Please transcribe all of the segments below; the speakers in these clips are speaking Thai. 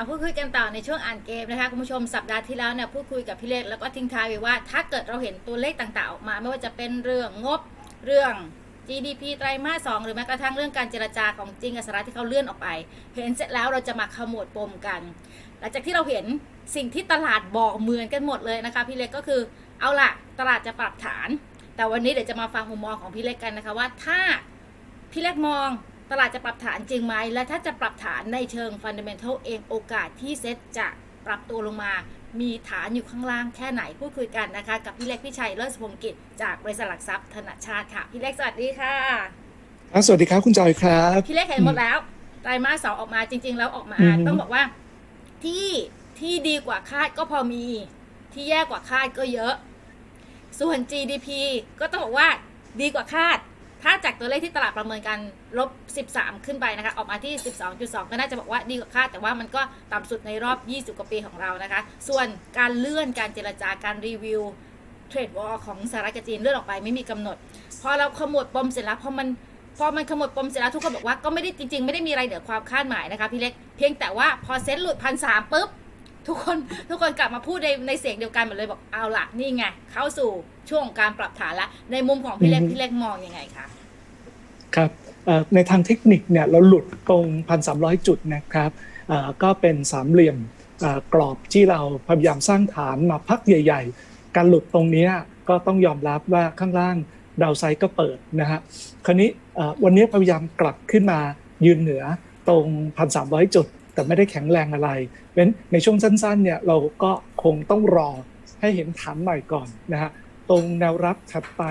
มาพูดคุยกันต่อในช่วงอ่านเกมนะคะคุณผู้ชมสัปดาห์ที่แล้วเนี่ยพูดคุยกับพี่เล็กแล้วก็ทิ้งท้ายไว้ว่า ถ้าเกิดเราเห็นตัวเลขต่างๆออกมา ไม่ว่าจะเป็นเรื่องงบเรื่อง GDP ไตรมาสสองหรือแม้กระทั่งเรื่องการเจรจาของจริงกับสหรัฐที่เขาเลื่อนออกไป เห็นเสร็จแล้วเราจะมาขมวดปมกัน หลังจากที่เราเห็นสิ่งที่ตลาดบอกเหมือนกันหมดเลยนะคะพี่เล็กก็คือเอาล่ะตลาดจะปรับฐาน แต่วันนี้เดี๋ยวจะมาฟังมุมมองของพี่เล็กกันนะคะว่าถ้าพี่เล็กมอง ตลาดจะปรับฐานจริงไหม และถ้าจะปรับฐานในเชิงฟันเดเมนทัลเองโอกาสที่เซ็ตจะปรับตัวลงมา มีฐานอยู่ข้างล่างแค่ไหนพูดคุยกันนะคะ กับพี่เล็กพี่ชัยเลิศพงกิจจากบริษัทหลักทรัพย์ธนชาติค่ะ พี่เล็กสวัสดีค่ะครับสวัสดีครับคุณจอยครับ พี่เล็กเห็นหมดแล้วไตรมาสสองออกมาจริง ๆ แล้วออกมาอือฮึต้องบอกว่าที่ที่ดีกว่าคาดก็พอมี ที่แย่กว่าคาดก็เยอะ ส่วน GDP ก็ต้องบอกว่าดีกว่าคาด ถ้าจากตัวเลขที่ตลาดประเมินกัน ลบ 13 ขึ้นไปนะคะ ออกมาที่ 12.2 ก็น่าจะบอกว่าดีกว่าคาดแต่ว่ามันก็ต่ำสุดในรอบ 20 กว่าปีของเรานะคะ ส่วนการเลื่อนการเจรจาการรีวิวเทรดวอลของสหรัฐกับจีนเลื่อนออกไปไม่มีกำหนด พอเราขมวดปมเสร็จแล้วพอมันพอมันขมวดปมเสร็จแล้วทุกคนบอกว่าก็ไม่ได้จริง ๆ ไม่ได้มีอะไรเหนือความคาดหมายนะคะพี่เล็ก เพียงแต่ว่าพอเซ็ตหลุดพันสามปุ๊บทุกคนทุกคนกลับมาพูดในในเสียงเดียวกันหมดเลยบอกเอาละนี่ไง เข้าสู่ช่วงการปรับฐานละในมุมของพี่เล็กพี่เล็กมองยังไงคะครับ ในทางเทคนิคเนี่ยเราหลุดตรง 1,300 จุดนะครับก็เป็นสามเหลี่ยมกรอบที่เราพยายามสร้างฐานมาพักใหญ่ ๆ การหลุดตรงนี้ก็ต้องยอมรับว่าข้างล่างดาวไซด์ก็เปิดนะฮะคราวนี้วันนี้พยายามกลับขึ้นมายืนเหนือตรง 1,300 จุด แต่ไม่ได้แข็งแรงอะไรเพราะฉะนั้นในช่วงสั้นๆเนี่ยเราก็คงต้องรอให้เห็นฐานใหม่ก่อนนะฮะตรงแนวรับถัดไป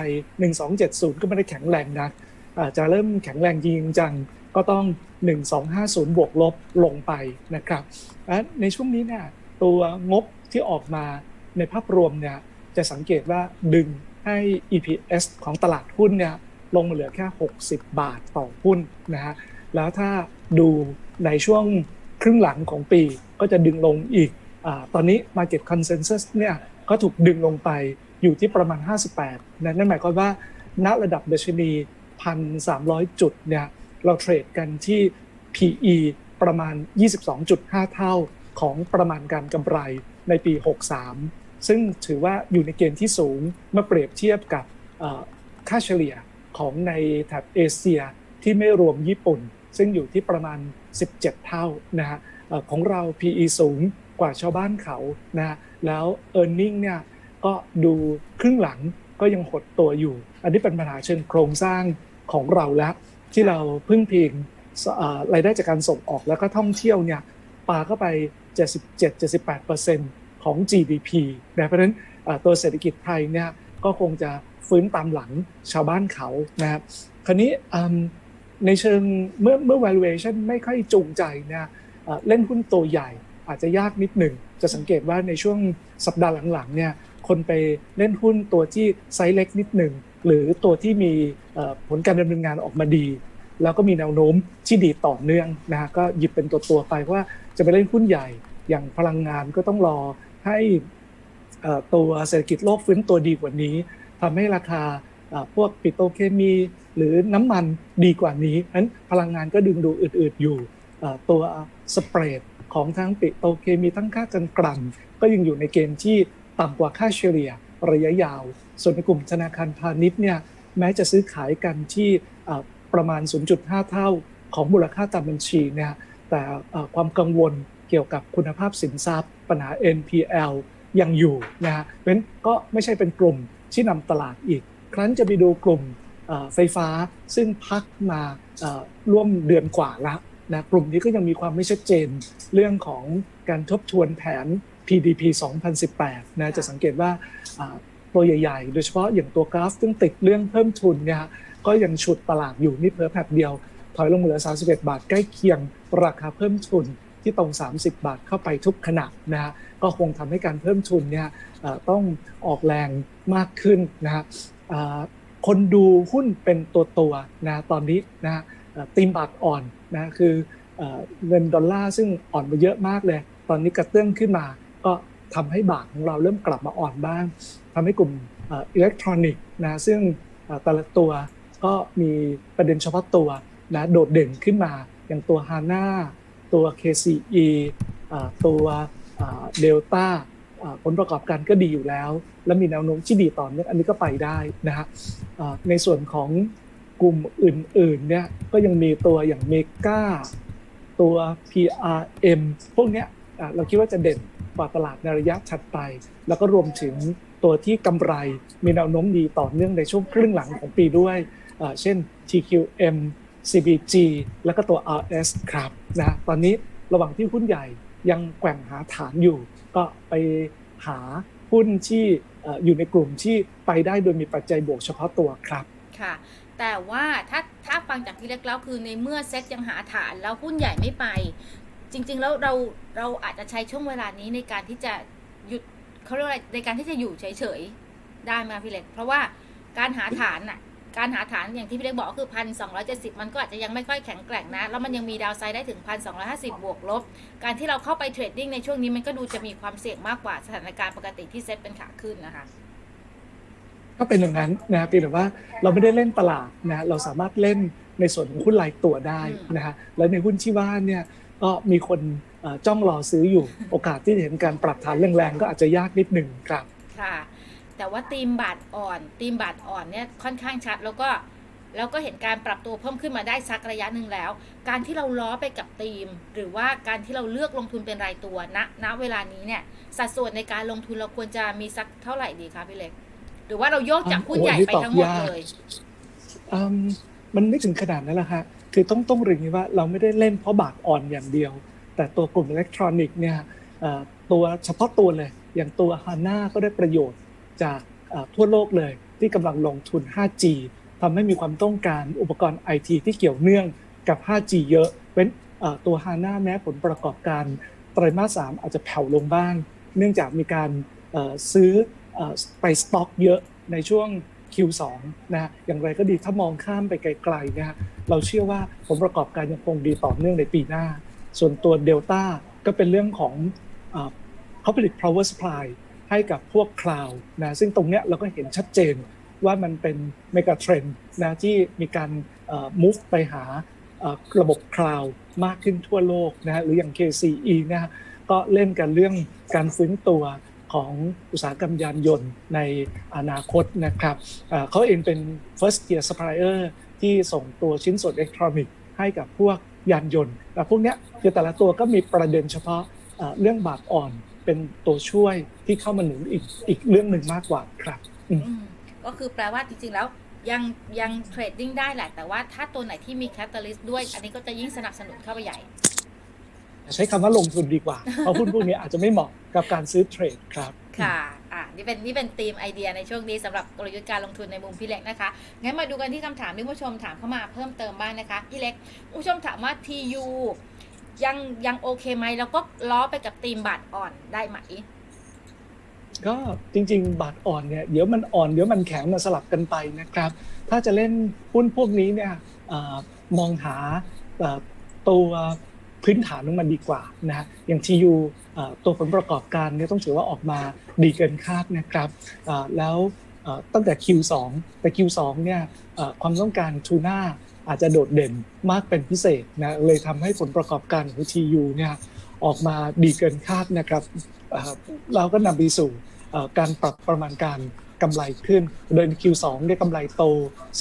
1270 ก็ไม่ได้แข็งแรงนัก จจะเริ่มแข็งแรงจริงจังก็ต้อง 1250 บวกลบลงไปนะครับและในช่วงนี้เนี่ยตัวงบที่ออกมาในภาพรวมเนี่ยจะสังเกตว่าดึงให้ EPS ของตลาดหุ้นเนี่ยลงมาเหลือแค่ 60 บาทต่อหุ้นนะฮะแล้วถ้าดูในช่วงครึ่งหลังของปีก็จะดึงลงอีกอตอนนี้ Market Consensus เนี่ยก็ถูกดึงลงไปอยู่ที่ประมาณ 58นะนั่นหมายความว่าณระดับดัชนี 1,300 จุดเนี่ยเราเทรดกันที่ PE ประมาณ 22.5 เท่าของประมาณการกำไรในปี 63 ซึ่งถือว่าอยู่ในเกณฑ์ที่สูงเมื่อเปรียบเทียบกับค่าเฉลี่ยของในแถบเอเชียที่ไม่รวมญี่ปุ่น ซึ่งอยู่ที่ประมาณ 17 เท่านะฮะของเรา PE สูงกว่าชาวบ้านเขานะฮะแล้ว e a r n i n g เนี่ยก็ดูครึ่งหลังก็ยังหดตัวอยู่ อันนี้เป็นปัญหาเชิงโครงสร้าง ของเราแล้ว ที่เราพึ่งพิงรายได้จากการส่งออกแล้วก็ท่องเที่ยวเนี่ยปาเข้าไป 77-78%ของ GDP นะเพราะฉะนั้นตัวเศรษฐกิจไทยเนี่ยก็คงจะฟื้นตามหลังชาวบ้านเขานะครับคราวนี้ในเชิงเมื่อเมื่อ valuation ไม่ค่อยจูงใจเนี่ยเล่นหุ้นตัวใหญ่อาจจะยากนิดหนึ่ง จะสังเกตว่าในช่วงสัปดาห์หลังๆเนี่ยคนไปเล่นหุ้นตัวที่ไซส์เล็กนิดหนึ่ง หรือตัวที่มีผลการดำเนินงานออกมาดี แล้วก็มีแนวโน้มที่ดีต่อเนื่องนะฮะก็หยิบเป็นตัวตัวไปว่าจะไปเล่นหุ้นใหญ่อย่างพลังงานก็ต้องรอให้ตัวเศรษฐกิจโลกฟื้นตัวดีกว่านี้ทำให้ราคาพวกปิโตเคมี หรือน้ำมันดีกว่านี้นั้นพลังงานก็ดึงดูอืดๆอยู่ตัวสเปรดของทั้งปิโตเคมีทั้งค่ากันกลั่นก็ยังอยู่ในเกณฑ์ที่ต่ำกว่าค่าเฉลี่ย ระยะยาว ส่วนในกลุ่มธนาคารพาณิชย์เนี่ยแม้จะซื้อขายกันที่ประมาณ 0.5 เท่าของมูลค่าตามบัญชีเนี่ยแต่ความกังวลเกี่ยวกับคุณภาพสินทรัพย์ ปัญหา NPL ยังอยู่นะฮะเพราะฉะนั้นก็ไม่ใช่เป็นกลุ่มที่นำตลาดอีก ครั้นจะไปดูกลุ่มไฟฟ้าซึ่งพักมาร่วมเดือนกว่าแล้วนะกลุ่มนี้ก็ยังมีความไม่ชัดเจน เรื่องของการทบทวนแผน PDP 2018นะจะสังเกตว่าตัวใหญ่ๆ โดยเฉพาะอย่างตัวกราฟซึ่งติดเรื่องเพิ่มทุนเนี่ยก็ยังฉุดตลาดอยู่นี่เพอแผบเดียว ถอยลงเหลือ 31 บาทใกล้เคียงราคาเพิ่มทุนที่ตรง 30 บาทเข้าไปทุกขณะนะฮะก็คงทำให้การเพิ่มทุนเนี่ยต้องออกแรงมากขึ้นนะฮะคนดูหุ้นเป็นตัวตัวนะตอนนี้นะฮะตีมบาทอ่อนนะคือเงินดอลลาร์ซึ่งอ่อนไปเยอะมากเลย ตอนนี้กระเตื้องขึ้นมา ก็ทำให้บาทของเราเริ่มกลับมาอ่อนบ้างทำให้กลุ่มอิเล็กทรอนิกส์นะซึ่งแต่ละตัวก็มีประเด็นเฉพาะตัวนะโดดเด่นขึ้นมาอย่างตัว HANA ตัว KCE อ่าตัวเดลต้าผลประกอบการก็ดีอยู่แล้ว และมีแนวโน้มที่ดีต่อเนื่องอันนี้ก็ไปได้นะฮะในส่วนของกลุ่มอื่นๆเนี่ยก็ยังมีตัวอย่างเมกาตัว PRM พวกเนี้ยเราคิดว่าจะเด่น กว่าตลาดในระยะถัดไป แล้วก็รวมถึงตัวที่กำไรมีแนวโน้มดีต่อเนื่องในช่วงครึ่งหลังของปีด้วย เช่น TQM CBG แล้วก็ตัว RS ครับนะตอนนี้ระหว่างที่หุ้นใหญ่ยังแกว่งหาฐานอยู่ ก็ไปหาหุ้นที่เอ่ออยู่ในกลุ่มที่ไปได้โดยมีปัจจัยบวกเฉพาะตัวครับ ค่ะ แต่ว่าถ้าถ้าฟังจากที่เล็กแล้วคือในเมื่อเซ็ตยังหาฐานแล้วหุ้นใหญ่ไม่ไป จริง ๆ แล้วเราเราอาจจะใช้ช่วงเวลานี้ในการที่จะหยุดเขาเรียกว่าอะไรในการที่จะอยู่เฉยๆได้ไหมพี่เล็ก เพราะว่าการหาฐานน่ะการหาฐานอย่างที่พี่เล็กบอกก็คือพันสองร้อยเจ็ดสิบมันก็อาจจะยังไม่ค่อยแข็งแกร่งนะ แล้วมันยังมีดาวไซด์ได้ถึงพันสองร้อยห้าสิบบวกลบ การที่เราเข้าไปเทรดดิ้งในช่วงนี้มันก็ดูจะมีความเสี่ยงมากกว่าสถานการณ์ปกติที่เซ็ตเป็นขาขึ้นนะคะก็เป็นอย่างนั้นนะเพียงแต่ว่าเราไม่ได้เล่นตลาดนะเราสามารถเล่นในส่วนของหุ้นรายตัวได้อืมนะฮะแล้วในหุ้นที่ว่าเนี่ย ก็มีคนเอ่อจ้องรอซื้ออยู่โอกาสที่จะเห็นการปรับฐานแรงๆก็อาจจะยากนิดหนึ่งครับค่ะ แต่ว่าตีมบาทอ่อนตีมบาทอ่อนเนี่ยค่อนข้างชัดแล้วก็แล้วก็เห็นการปรับตัวเพิ่มขึ้นมาได้สักระยะหนึ่งแล้ว การที่เราล้อไปกับตีม หรือว่าการที่เราเลือกลงทุนเป็นรายตัวณณเวลานี้เนี่ย สัดส่วนในการลงทุนเราควรจะมีสักเท่าไหร่ดีคะพี่เล็ก หรือว่าเราโยกจากหุ้นใหญ่ไปทั้งหมดเลยอืมมันไม่ถึงขนาดนั้นแหละฮะ คือต้องต้องเรียนอย่างนี้ว่าเราไม่ได้เล่นเพราะบาทอ่อนอย่างเดียว แต่ตัวกลุ่มอิเล็กทรอนิกส์เนี่ยตัวเฉพาะตัวเลย อย่างตัวฮาน่าก็ได้ประโยชน์จากทั่วโลกเลย ที่กำลังลงทุน 5G ทำให้มีความต้องการอุปกรณ์ IT ที่เกี่ยวเนื่องกับ 5G เยอะ เป็นตัวฮาน่าแม้ผลประกอบการไตรมาส 3 อาจจะแผ่วลงบ้าง เนื่องจากมีการซื้อไปสต็อกเยอะในช่วง Q2 นะฮะอย่างไรก็ดีถ้ามองข้ามไปไกลๆนะฮะเราเชื่อว่าผลประกอบการยังคงดีต่อเนื่องในปีหน้า ส่วนตัวเดลต้าก็เป็นเรื่องของเขาผลิต power supply ให้กับพวกคลาวนะซึ่งตรงเนี้ยเราก็เห็นชัดเจนว่ามันเป็นเมกะเทรนนะที่มีการเอ่อ move ไปหาระบบคลาวมากขึ้นทั่วโลกนะฮะหรืออย่าง KCE นะฮะก็เล่นกันเรื่องการฟื้นตัว ของอุตสาหกรรมยานยนต์ในอนาคตนะครับเขาเองเป็น first tier supplier ที่ส่งตัวชิ้นส่วนอิเล็กทรอนิกส์ให้กับพวกยานยนต์แต่พวกนี้คือแต่ละตัวก็มีประเด็นเฉพาะเรื่องบาทอ่อนเป็นตัวช่วยที่เข้ามาหนุนอีกอีกเรื่องหนึ่งมากกว่าครับก็คือแปลว่าจริงๆแล้วยังยังเทรดดิ้งได้แหละ แต่ว่าถ้าตัวไหนที่มีแคตตาลิสต์ด้วย อันนี้ก็จะยิ่งสนับสนุนเข้าไปใหญ่ ใช้คำว่าลงทุนดีกว่า เพราะหุ้นพวกนี้อาจจะไม่เหมาะกับการซื้อเทรดครับค่ะอ่านี่เป็นนี่เป็นธีมไอเดียในช่วงนี้สำหรับกลยุทธ์การลงทุนในมุมพี่เล็กนะคะงั้นมาดูกันที่คำถามที่ผู้ชมถามเข้ามาเพิ่มเติมบ้างนะคะพี่เล็กผู้ชมถามว่า TU ยังยังโอเคไหมแล้วก็ล้อไปกับธีมบาทอ่อนได้ไหมก็จริง ๆ บาทอ่อนเนี่ยเดี๋ยวมันอ่อนเดี๋ยวมันแข็งมาสลับกันไปนะครับ ถ้าจะเล่นหุ้นพวกนี้เนี่ยเออมองหาเอ่อตัว พื้นฐานของมันดีกว่านะฮะอย่าง TU เอ่อตัวผลประกอบการเนี่ยต้องถือว่าออกมาดีเกินคาดนะครับแล้วตั้งแต่ Q2 แต่ Q2 เนี่ยความต้องการทูน่าอาจจะโดดเด่นมากเป็นพิเศษนะเลยทำให้ผลประกอบการของ TU เนี่ยออกมาดีเกินคาดนะครับเราก็นำไปสู่การปรับประมาณการกำไรขึ้น โดยใน Q2 ได้กำไรโต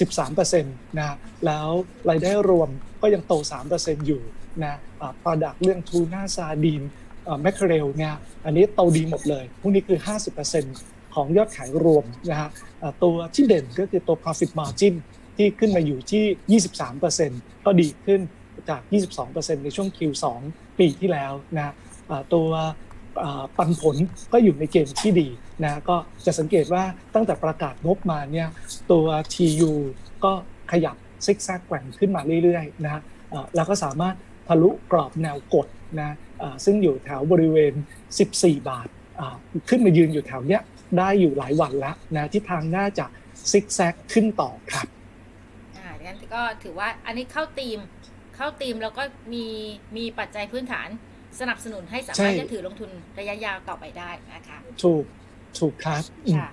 13%นะแล้วรายได้รวมก็ยังโต 3%อยู่ นะอ่า product เรื่องทูน่าซาดีนแมคเคเรลเนี่ยอันนี้โตดีหมดเลยพวกนี้คือ 50%ของยอดขายรวมนะฮะตัวที่เด่นก็คือตัว profit margin ที่ขึ้นมาอยู่ที่ 23%ก็ดีขึ้นจาก 22%ในช่วง Q2 ปีที่แล้วนะตัวปันผลก็อยู่ในเกณฑ์ที่ดีนะก็จะสังเกตว่าตั้งแต่ประกาศงบมาเนี่ยตัว TU ก็ขยับซิกแซกแกว่งขึ้นมาเรื่อยๆนะฮะแล้วก็สามารถ ทะลุกรอบแนวกดนะอ่าซึ่งอยู่แถวบริเวณ 14 บาทอ่าขึ้นมายืนอยู่แถวเนี้ยได้อยู่หลายวันแล้วนะที่ทางน่าจะซิกแซกขึ้นต่อครับอ่างั้นก็ถือว่าอันนี้เข้าธีมเข้าธีมแล้วก็มีมีปัจจัยพื้นฐานสนับสนุนให้สามารถใช่จะถือลงทุนระยะยาวต่อไปได้นะคะถูกถูกครับอืมค่ะ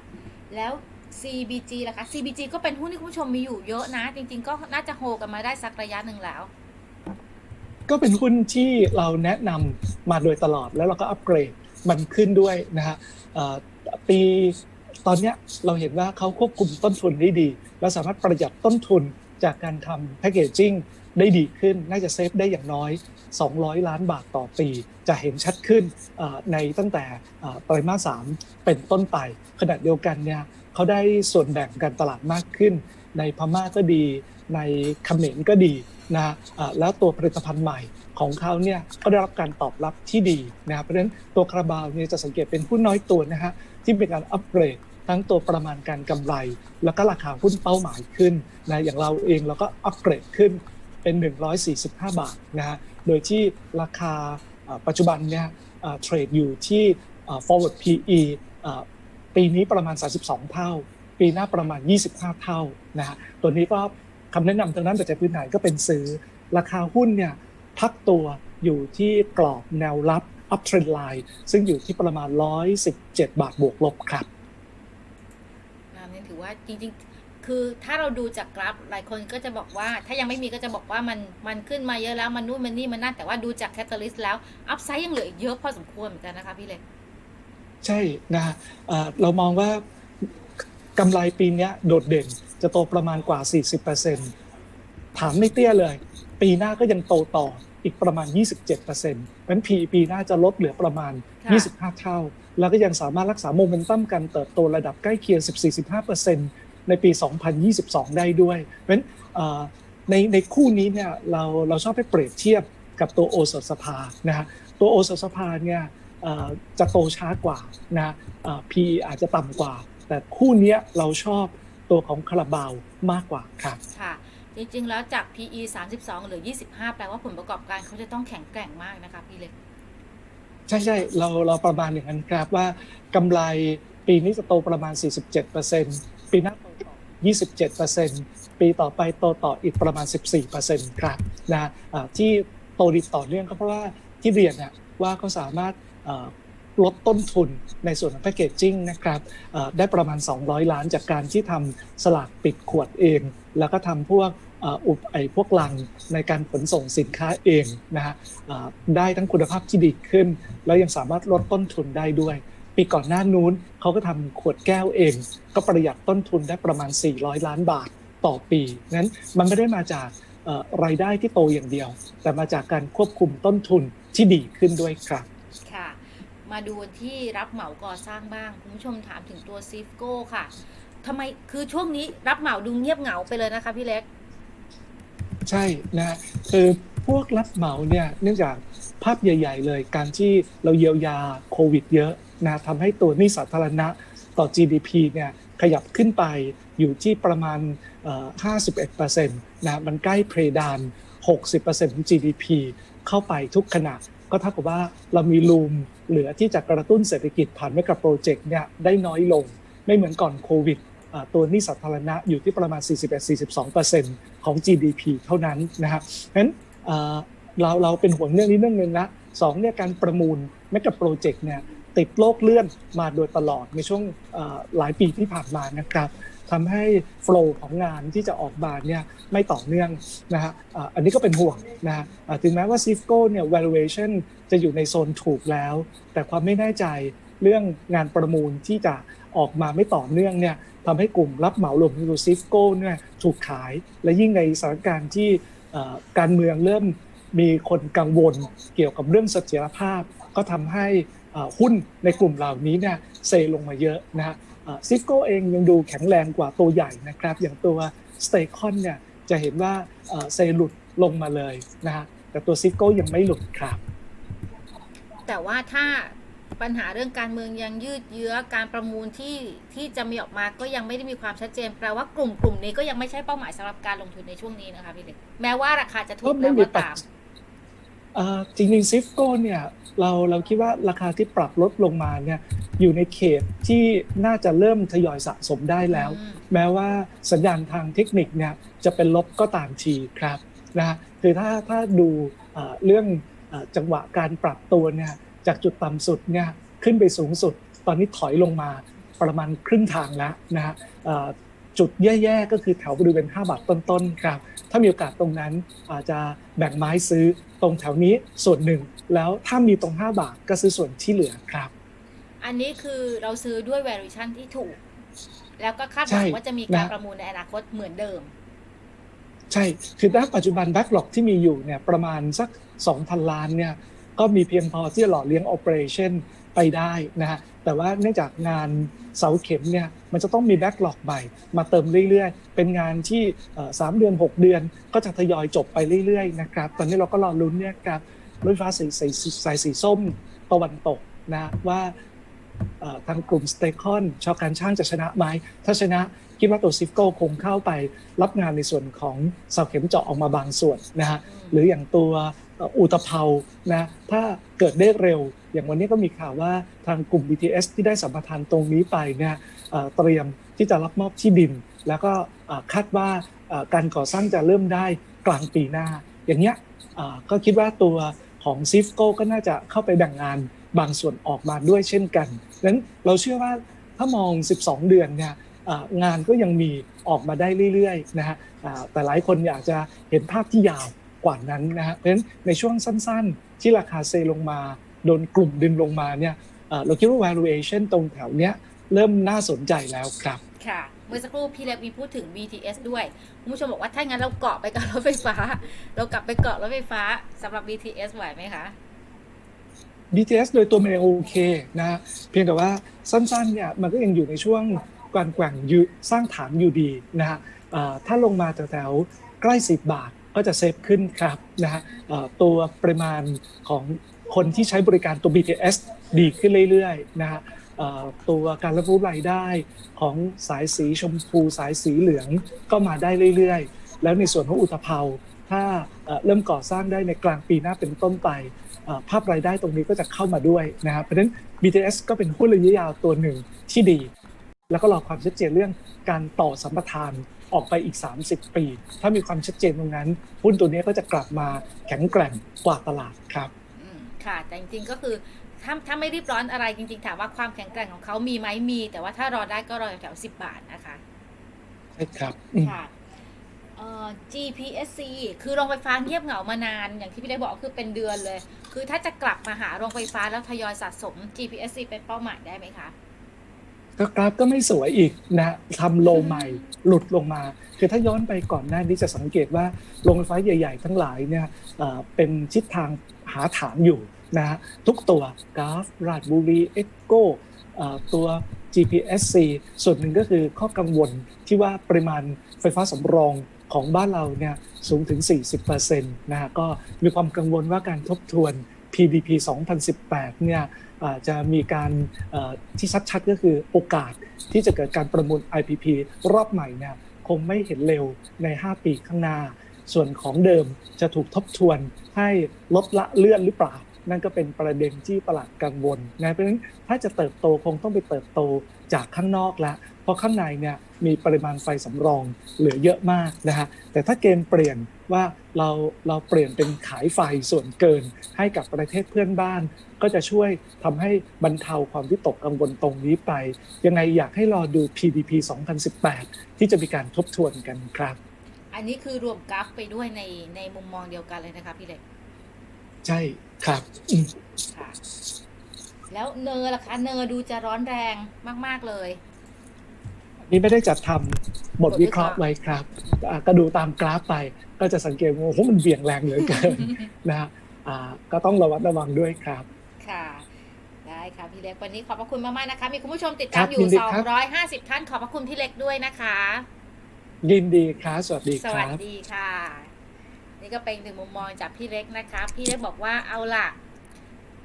แล้ว CBG ล่ะคะ CBG ก็เป็นหุ้นที่คุณผู้ชมมีอยู่เยอะนะ จริง ๆ ก็น่าจะโฮกันมาได้สักระยะหนึ่งแล้ว ก็เป็นหุ้นที่เราแนะนำมาโดยตลอดแล้วเราก็อัปเกรดมันขึ้นด้วยนะฮะปีตอนนี้เราเห็นว่าเขาควบคุมต้นทุนได้ดีและสามารถประหยัดต้นทุนจากการทำแพ c เกจจิ้งได้ดีขึ้น น่าจะเซฟได้อย่างน้อย 200 ล้านบาทต่อปี จะเห็นชัดขึ้นในตั้งแต่ไตรมาสสามเป็นต้นไป ขณะเดียวกันเนี่ยเขาได้ส่วนแบ่งการตลาดมากขึ้น ในพม่าก็ดี ในเขมรก็ดี นะฮะแล้วตัวผลิตภัณฑ์ใหม่ของเขาเนี่ยก็ได้รับการตอบรับที่ดีนะครับเพราะฉะนั้นตัวคาราบาวเนี่ยจะสังเกตเป็นหุ้นน้อยตัวนะฮะที่เป็นการอัปเกรดทั้งตัวประมาณการกำไร แล้วก็ราคาหุ้นเป้าหมายขึ้นนะอย่างเราเองเราก็อัปเกรดขึ้นเป็น 145 บาทนะฮะโดยที่ราคาปัจจุบันเนี่ยเทรดอยู่ที่อ่า forward PE อ่าปีนี้ประมาณ 32 เท่า ปีหน้าประมาณ 25 เท่านะฮะตัวนี้ก็ คำแนะนำทางด้านปัจจัยพื้นฐานก็เป็นซื้อ ราคาหุ้นเนี่ยพักตัวอยู่ที่กรอบแนวรับ up trend line ซึ่งอยู่ที่ประมาณ 117 บาทบวกลบครับนะนี่ถือว่าจริงๆ คือถ้าเราดูจากกราฟหลายคนก็จะบอกว่า ถ้ายังไม่มีก็จะบอกว่ามันมันขึ้นมาเยอะแล้วมันนู่นมันนี่มันนั่นแต่ว่าดูจากแคตตาลิสต์แล้วอัพไซด์ยังเหลืออีกเยอะพอสมควรเหมือนกันนะคะพี่เล็กใช่นะฮะเอ่อเรามองว่ากำไรปีเนี้ยโดดเด่น จะโตประมาณกว่า 40%ถามไม่เตี้ยเลย ปีหน้าก็ยังโตต่ออีกประมาณ 27%เพราะฉะนั้น PE ปีหน้าจะลดเหลือประมาณค่ะ25 เท่า แล้วก็ยังสามารถรักษาโมเมนตัมการเติบโตระดับใกล้เคียง 14-15%ในปี 2022 ได้ด้วย เพราะฉะนั้นเอ่อในในคู่นี้เนี่ยเราเราชอบไปเปรียบเทียบกับตัวโอสถสภานะฮะตัวโอสถสภาเนี่ยเอ่อจะโตช้ากว่านะเอ่อ PE อาจจะต่ำกว่า แต่คู่เนี้ยเราชอบ ตัวของคาราบาวมากกว่าครับค่ะ จริงๆ แล้วจาก PE 32เหรือ 25 แปลว่าผลประกอบการเขาจะต้องแข็งแกร่งมากนะคะพี่เล็ก ใช่ใช่เราเราประมาณอย่างนั้นครับว่ากำไรปีนี้จะโตประมาณ 47%ปีหน้าโตต่อ27%ปีต่อไปโตต่ออีกประมาณ 14%ครับนะอ่าที่โตดีต่อเนื่องก็เพราะว่าที่เรียนน่ะว่าเขาสามารถเอ่อ ลดต้นทุนในส่วนของแพคเกจจิ้งนะครับได้ประมาณ 200 ล้านจากการที่ทำสลากปิดขวดเอง แล้วก็ทำพวกอุปไอพวกลังในการขนส่งสินค้าเองนะฮะได้ทั้งคุณภาพที่ดีขึ้น แล้วยังสามารถลดต้นทุนได้ด้วย ปีก่อนหน้านู้นเขาก็ทำขวดแก้วเอง ก็ประหยัดต้นทุนได้ประมาณ 400 ล้านบาทต่อปีนั้นมันไม่ได้มาจากรายได้ที่โตอย่างเดียว แต่มาจากการควบคุมต้นทุนที่ดีขึ้นด้วยครับ มาดูที่รับเหมาก่อสร้างบ้าง คุณผู้ชมถามถึงตัวซิฟโก้ค่ะทำไมคือช่วงนี้รับเหมาดูเงียบเหงาไปเลยนะคะพี่เล็ก ใช่นะคือพวกรับเหมาเนี่ยเนื่องจากภาพใหญ่ ๆ เลยการที่เราเยียวยาโควิดเยอะนะทำให้ตัวนี้สาธารณะต่อ GDP เนี่ยขยับขึ้นไปอยู่ที่ประมาณเอ่อ51%นะมันใกล้เพดาน 60%ของ GDP เข้าไปทุกขณะก็เท่ากับว่าเรามีลูม เหลือที่จะกระตุ้นเศรษฐกิจผ่านเมกะโปรเจกต์เนี่ยได้น้อยลง ไม่เหมือนก่อนโควิดตัวนี้สาธารณะอยู่ที่ประมาณ 41-42%ของ GDP เท่านั้นนะครับงั้นเราเราเป็นห่วงเรื่องนี้เรื่องหนึงละสองเนี่ยการประมูลแมกะโปรเจกต์เนี่ย ติดโลกเลื่อนมาโดยตลอดในช่วงหลายปีที่ผ่านมานะครับทำให้โฟล์ของงานที่จะออกมาเนี่ยไม่ต่อเนื่องนะฮะอันนี้ก็เป็นห่วงนะฮะถึงแม้ว่า Cisco เนี่ย valuation จะอยู่ในโซนถูกแล้ว แต่ความไม่แน่ใจเรื่องงานประมูลที่จะออกมาไม่ต่อเนื่องเนี่ยทำให้กลุ่มรับเหมารวมถึงตัวซิฟโก้เนี่ยถูกขาย และยิ่งในสถานการณ์ที่การเมืองเริ่มมีคนกังวลเกี่ยวกับเรื่องเสถียรภาพ ก็ทำให้ หุ้นในกลุ่มเหล่านี้เนี่ยเซลงมาเยอะนะฮะซิฟโก้เองยังดูแข็งแรงกว่าตัวใหญ่นะครับ อย่างตัวสเตคอนเนี่ยจะเห็นว่าเซหลุดลงมาเลยนะฮะแต่ตัวซิฟโก้ยังไม่หลุดครับ แต่ว่าถ้าปัญหาเรื่องการเมืองยังยืดเยื้อการประมูลที่ที่จะมีออกมาก็ยังไม่ได้มีความชัดเจนแปลว่ากลุ่มกลุ่มนี้ก็ยังไม่ใช่เป้าหมายสำหรับการลงทุนในช่วงนี้นะคะพี่เล็กแม้ว่าราคาจะถูก็กไม่แล้วก็ตาม จริงๆซิฟโก้เนี่ยเราเราคิดว่าราคาที่ปรับลดลงมาเนี่ยอยู่ในเขตที่น่าจะเริ่มทยอยสะสมได้แล้วอืมแม้ว่าสัญญาณทางเทคนิคเนี่ยจะเป็นลบก็ตามทีครับนะฮะคือถ้าถ้าดูเอ่อเรื่องเอ่อจังหวะการปรับตัวเนี่ยจากจุดต่ำสุดเนี่ยขึ้นไปสูงสุด ตอนนี้ถอยลงมาประมาณครึ่งทางแล้วนะฮะเอ่อ จุดแย่ๆก็คือแถวบริเวณ5บาทต้นๆครับ ถ้ามีโอกาสตรงนั้นอาจจะแบ่งไม้ซื้อตรงแถวนี้ส่วนหนึ่ง แล้วถ้ามีตรง 5 บาทก็ซื้อส่วนที่เหลือครับ อันนี้คือเราซื้อด้วย valuation ที่ถูก แล้วก็คาดหใช่วังว่าจะมีการนะประมูลในอนาคตเหมือนเดิม ใช่ คือณปัจจุบันแบ็กหลอกที่มีอยู่เนี่ยประมาณสัก 2,000 ล้านเนี่ยก็มีเพียงพอที่จะหล่อเลี้ยง operation ไปได้นะฮะแต่ว่าเนื่องจากงานเสาเข็มเนี่ยมันจะต้องมีแบ็กหลอกใหม่มาเติมเรื่อยๆ เป็นงานที่เอ่อสามเดือน 6 เดือนก็จะทยอยจบไปเรื่อยๆนะครับตอนนี้เราก็รอลุ้นเนี่ยครับรถไฟฟ้าสายสายสายสีส้มตะวันตกนะว่าทางกลุ่มสเตคอนชาวการช่างจะชนะไหมถ้าชนะคิดว่าตัวซิฟโก้คงเข้าไปรับงานในส่วนของเสาเข็มเจาะออกมาบางส่วนนะฮะหรืออย่างตัว อุตภเปานะถ้าเกิดได้เร็ว อย่างวันนี้ก็มีข่าวว่าทางกลุ่ม BTS ที่ได้สัมปทานตรงนี้ไปเนี่ยเตรียมที่จะรับมอบที่ดิน แล้วก็คาดว่าการก่อสร้างจะเริ่มได้กลางปีหน้า อย่างเงี้ยก็คิดว่าตัวของซิฟโก้ก็น่าจะเข้าไปแบ่งงานบางส่วนออกมาด้วยเช่นกันนั้นเราเชื่อว่าถ้ามอง 12 เดือนเนี่ยงานก็ยังมีออกมาได้เรื่อยๆนะฮะแต่หลายคนอยากจะเห็นภาพที่ยาว กว่านั้นนะฮะเพราะฉะนั้นในช่วงสั้นๆ ที่ราคาเซลงมา โดนกลุ่มดึงลงมาเนี่ยอ่าเราคิดว่า valuation ตรงแถวเนี้ยเริ่มน่าสนใจแล้วครับ ค่ะ เมื่อสักครู่พี่เล็กมีพูดถึง BTS ด้วยคุณผู้ชมบอกว่าถ้างั้นเราเกาะไปกับรถไฟฟ้า เรากลับไปเกาะรถไฟฟ้าสำหรับ BTS ไหวไหมคะ BTS โดยตัวมันเองโอเคนะฮะเพียงแต่ว่าสั้นๆเนี่ยมันก็ยังอยู่ในช่วงการแกว่งอยู่สร้างฐานอยู่ดีนะฮะอ่าถ้าลงมาแถวๆใกล้ 10 บาท ก็จะเซฟขึ้นครับนะฮะตัวปริมาณของคนที่ใช้บริการตัว BTS ดีขึ้นเรื่อยๆนะฮะตัวการรับรู้รายได้ของสายสีชมพูสายสีเหลืองก็มาได้เรื่อยๆ แล้วในส่วนของอุตภเปาถ้าเริ่มก่อสร้างได้ในกลางปีหน้าเป็นต้นไปภาพรายได้ตรงนี้ก็จะเข้ามาด้วยนะครับเพราะฉะนั้น BTS ก็เป็นหุ้นระยะยาวตัวหนึ่งที่ดี แล้วก็รอความชัดเจนเรื่องการต่อสัมปทาน ออกไปอีก 30 ปี ถ้ามีความชัดเจนตรงนั้น หุ้นตัวนี้ก็จะกลับมาแข็งแกร่งกว่าตลาดครับอืมค่ะ แต่จริงๆก็คือถ้าถ้าไม่รีบร้อนอะไรจริงๆ ถามว่าความแข็งแกร่งของเขามีไหมมี แต่ว่าถ้ารอได้ก็รอแถวๆ10บาทนะคะใช่ครับอืมค่ะเอ่อ GPSC คือโรงไฟฟ้าเงียบเหงามานาน อย่างที่พี่ได้บอกคือเป็นเดือนเลย คือถ้าจะกลับมาหาโรงไฟฟ้าแล้วทยอยสะสม GPSC เป็นเป้าหมายได้ไหมคะ ก็กราฟก็ไม่สวยอีกนะทำโลใหม่หลุดลงมา คือถ้าย้อนไปก่อนหน้านี้จะสังเกตว่าโรงไฟฟ้าใหญ่ ๆ ทั้งหลายเนี่ยเป็นทิศทางหาฐานอยู่นะฮะทุกตัวกราฟราดบุรีเอ็กโกตัว GPSC ส่วนหนึ่งก็คือข้อกังวลที่ว่าปริมาณไฟฟ้าสำรองของบ้านเราเนี่ยสูงถึง 40%นะฮะก็มีความกังวลว่าการทบทวน PDP 2018 เนี่ยอาจะมีการที่ชัดๆ ก็คือโอกาสที่จะเกิดการประมูล IPP รอบใหม่เนี่ยคงไม่เห็นเร็วใน 5 ปีข้างหน้า ส่วนของเดิมจะถูกทบทวนให้ลดละเลื่อนหรือเปล่า นั่นก็เป็นประเด็นที่ตลาดกังวลนะเพราะฉะนั้นถ้าจะเติบโตคงต้องไปเติบโตจากข้างนอกล้วเพราะข้างในเนี่ยมีปริมาณไฟสำรองเหลือเยอะมากนะฮะแต่ถ้าเกมเปลี่ยน ว่าเราเราเปลี่ยนเป็นขายไฟส่วนเกินให้กับประเทศเพื่อนบ้าน ก็จะช่วยทำให้บรรเทาความวิตกกังวลตรงนี้ไป ยังไงอยากให้รอดู PDP 2018 ที่จะมีการทบทวนกันครับ อันนี้คือรวมกราฟไปด้วยในในมุมมองเดียวกันเลยนะคะพี่เล็กใช่ครับอืมค่ะแล้วเนอร์ล่ะคะ เนอร์ดูจะร้อนแรงมาก ๆ เลย นี่ไม่ได้จัดทำบทวิเคราะห์ไว้ครับอ่าก็ดูตามกราฟไป ก็จะสังเกตว่าโอ้โหมันเบี่ยงแรงเหลือเกินนะฮะอ่าก็ต้องระวัดระวังด้วยครับ ค่ะได้ค่ะพี่เล็กวันนี้ขอบพระคุณมากๆนะคะ มีคุณผู้ชมติดครัตามบอยู่ยินดีครับ250 ท่านขอบพระคุณพี่เล็กด้วยนะคะ ยินดีครับสวัสดีสควัสรับดีค่ะ นี่ก็เป็นหนึ่งมุมมองจากพี่เล็กนะคะ พี่เล็กบอกว่าเอาล่ะ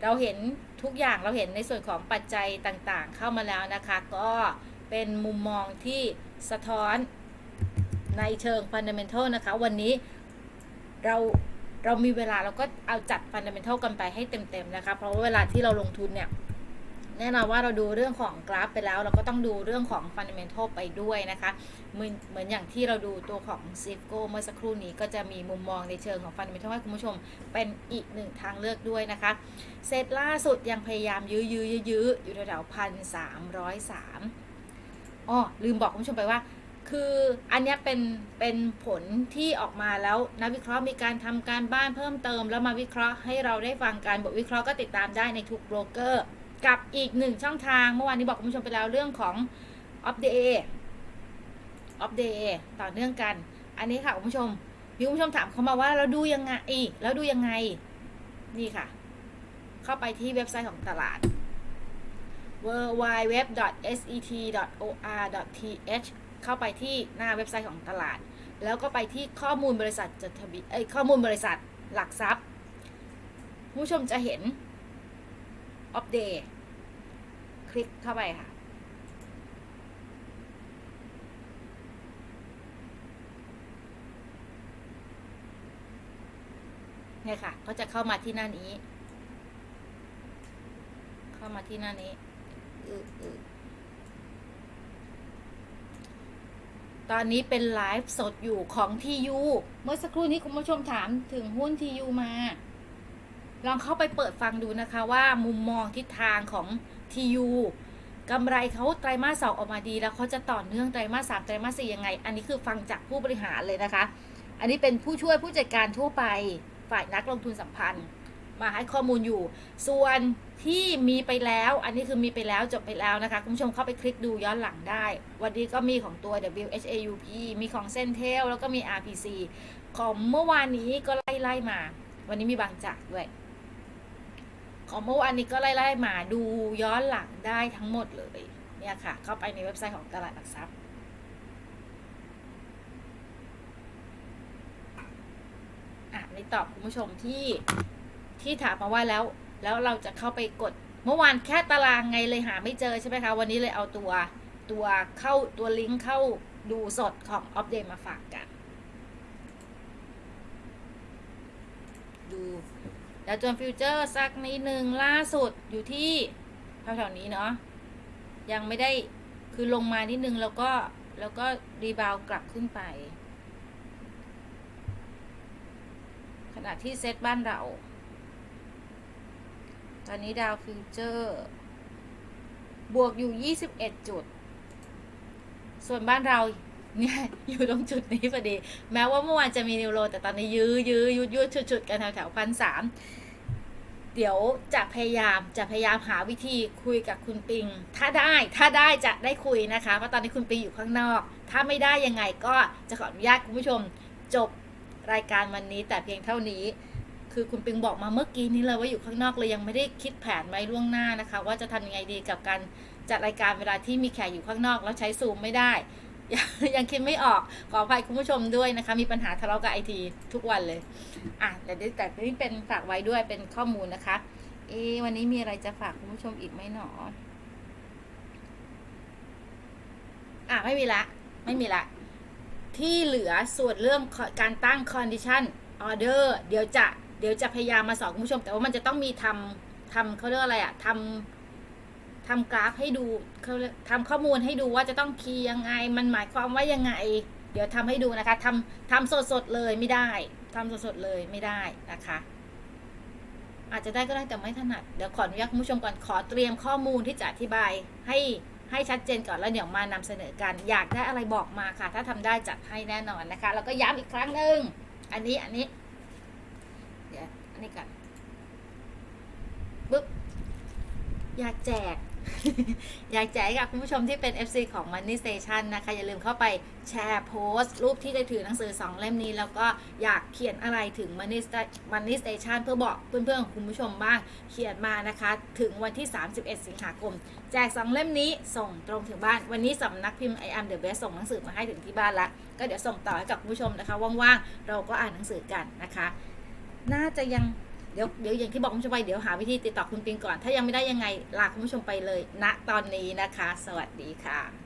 เราเห็นทุกอย่างเราเห็นในส่วนของปัจจัยต่างๆ เข้ามาแล้วนะคะ ก็ เป็นมุมมองที่สะท้อนในเชิงฟันเดเมนทัลนะคะ วันนี้เราเรามีเวลาเราก็เอาจัดฟันเดเมนทัลกันไปให้เต็มๆนะคะ เพราะว่าเวลาที่เราลงทุนเนี่ยแน่นอนว่าเราดูเรื่องของกราฟไปแล้ว เราก็ต้องดูเรื่องของฟันเดเมนทัลไปด้วยนะคะเหมือนเหมือนอย่างที่เราดูตัวของซิฟโกเมื่อสักครู่นี้ก็จะมีมุมมองในเชิงของฟันเดเมนทัลให้คุณผู้ชมเป็นอีกหนึ่งทางเลือกด้วยนะคะเซตล่าสุดยังพยายามยื้อยื้อยื้อยื้ออยู่แถวพันสามร้อยสาม อ๋อลืมบอกคุณผู้ชมไปว่า คืออันนี้เป็นเป็นผลที่ออกมาแล้วนักวิเคราะห์มีการทำการบ้านเพิ่มเติม แล้วมาวิเคราะห์ให้เราได้ฟังการบทวิเคราะห์ก็ติดตามได้ในทุกโบรกเกอร์ กับอีกหนึ่งช่องทางเมื่อวานนี้บอกคุณผู้ชมไปแล้วเรื่องของ of day of day ต่อเนื่องกัน อันนี้ค่ะคุณผู้ชมมีคุณผู้ชมถามเข้ามาว่าเราดูยังไงแล้วดูยังไง นี่ค่ะ เข้าไปที่เว็บไซต์ของตลาด www.set.or.th เข้าไปที่หน้าเว็บไซต์ของตลาด แล้วก็ไปที่ข้อมูลบริษัทจดทะเบียนข้อมูลบริษัทหลักทรัพย์ ผู้ชมจะเห็น update คลิกเข้าไปค่ะ เนี่ยค่ะ ก็จะเข้ามาที่หน้านี้ เข้ามาที่หน้านี้ ตอนนี้เป็นไลฟ์สดอยู่ของทียูเมื่อสักครู่นี้คุณผู้ชมถามถึงหุ้นทียูมา ลองเข้าไปเปิดฟังดูนะคะว่ามุมมองทิศทางของทียูกำไรเขาไตรมาสสองออกมาดี แล้วเขาจะต่อเนื่องไตรมาสสามไตรมาสสี่ยังไง อันนี้คือฟังจากผู้บริหารเลยนะคะ อันนี้เป็นผู้ช่วยผู้จัดการทั่วไปฝ่ายนักลงทุนสัมพันธ์ มาให้ข้อมูลอยู่ ส่วนที่มีไปแล้ว อันนี้คือมีไปแล้วจบไปแล้วนะคะ คุณผู้ชมเข้าไปคลิกดูย้อนหลังได้ วันนี้ก็มีของตัว WHAUP มีของ Centel แล้วก็มี RPC ของเมื่อวานนี้ก็ไล่ไล่มา วันนี้มีบางจากด้วย ของเมื่อวานนี้ก็ไล่ไล่มาดูย้อนหลังได้ทั้งหมดเลย เนี่ยค่ะ เข้าไปในเว็บไซต์ของตลาดหลักทรัพย์อะนี่ตอบคุณผู้ชมที่ ที่ถามมาว่าแล้วแล้วเราจะเข้าไปกดเมื่อวานแค่ตารางไงเลยหาไม่เจอใช่ไหมคะวันนี้เลยเอาตัวตัวเข้าตัวลิงก์เข้าดูสดของอัปเดตมาฝากกัน ดูแล้วจนฟิวเจอร์สักนิดหนึ่งล่าสุดอยู่ที่แถวๆนี้เนาะยังไม่ได้คือลงมานิดนึงแล้วก็แล้วก็รีบาวกลับขึ้นไป ขณะที่เซตบ้านเรา ตอนนี้ดาวฟิวเจอร์ บวกอยู่ 21 จุด ส่วนบ้านเราเนี่ยอยู่ตรงจุดนี้พอดี แม้ว่าเมื่อวานจะมีนิวโร แต่ตอนนี้ยื้อยื้อยุดยุดชุดชุดกันแถวแถวพันสามเดี๋ยวจะพยายามจะพยายามหาวิธีคุยกับคุณปิง ถ้าได้ถ้าได้จะได้คุยนะคะ เพราะตอนนี้คุณปิงอยู่ข้างนอก ถ้าไม่ได้ยังไงก็จะขออนุญาตคุณผู้ชมจบรายการวันนี้แต่เพียงเท่านี้ คือคุณปิงบอกมาเมื่อกี้นี้เลยว่าอยู่ข้างนอกเลยยังไม่ได้คิดแผนไว้ล่วงหน้านะคะ ว่าจะทำยังไงดีกับการจัดรายการเวลาที่มีแขกอยู่ข้างนอกแล้วใช้ซูมไม่ได้ยังยังคิดไม่ออกขออภัยคุณผู้ชมด้วยนะคะ มีปัญหาทะเลาะกับไอทีทุกวันเลยอะแต่แต่นี่เป็นฝากไว้ด้วยเป็นข้อมูลนะคะเอวันนี้มีอะไรจะฝากคุณผู้ชมอีกไหมหนออะไม่มีละไม่มีละที่เหลือส่วนเรื่องการตั้ง condition order เดี๋ยวจะ เดี๋ยวจะพยายามมาสอนคุณผู้ชม แต่ว่ามันจะต้องมีทำทำเขาเรียกอะไรอะทำทำกราฟให้ดูเขาทำข้อมูลให้ดูว่าจะต้องคีย์ยังไง มันหมายความว่ายังไง เดี๋ยวทำให้ดูนะคะทำทำสดสดๆเลยไม่ได้ทำสดสดๆเลยไม่ได้นะคะ อาจจะได้ก็ได้แต่ไม่ถนัดเดี๋ยวขออนุญาตคุณผู้ชมก่อนขอเตรียมข้อมูลที่จะอธิบายให้ให้ชัดเจนก่อนแล้วเดี๋ยวมานำเสนอกัน อยากได้อะไรบอกมาค่ะ ถ้าทำได้จัดให้แน่นอนนะคะ แล้วก็ย้ำอีกครั้งหนึ่งอันนี้อันนี้ เดี๋ยวอันนี้ก่อนปึ๊บ อยากแจก อยากแจกกับคุณผู้ชมที่เป็น FC ของ Money Station นะคะ อย่าลืมเข้าไปแชร์โพสต์ รูปที่ได้ถือหนังสือ 2 เล่มนี้ แล้วก็อยากเขียนอะไรถึง Money Sta- Money Station เพื่อบอกเพื่อนๆของคุณผู้ชมบ้าง เขียนมานะคะ ถึงวันที่ 31 สิงหาคม แจก 2 เล่มนี้ส่งตรงถึงบ้าน วันนี้สำนักพิมพ์ I am the best ส่งหนังสือมาให้ถึงที่บ้านละก็เดี๋ยวส่งต่อให้กับคุณผู้ชมนะคะ ว่างๆ เราก็อ่านหนังสือกันนะคะ น่าจะยัง ดี๋ยวเดี๋ยวอย่างที่บอกคุณผู้ชมไปเดี๋ยวหาวิธีติดต่อคุณปิงก่อน ถ้ายังไม่ได้ยังไงลาคุณผู้ชมไปเลยณตอนนี้นะคะ สวัสดีค่ะ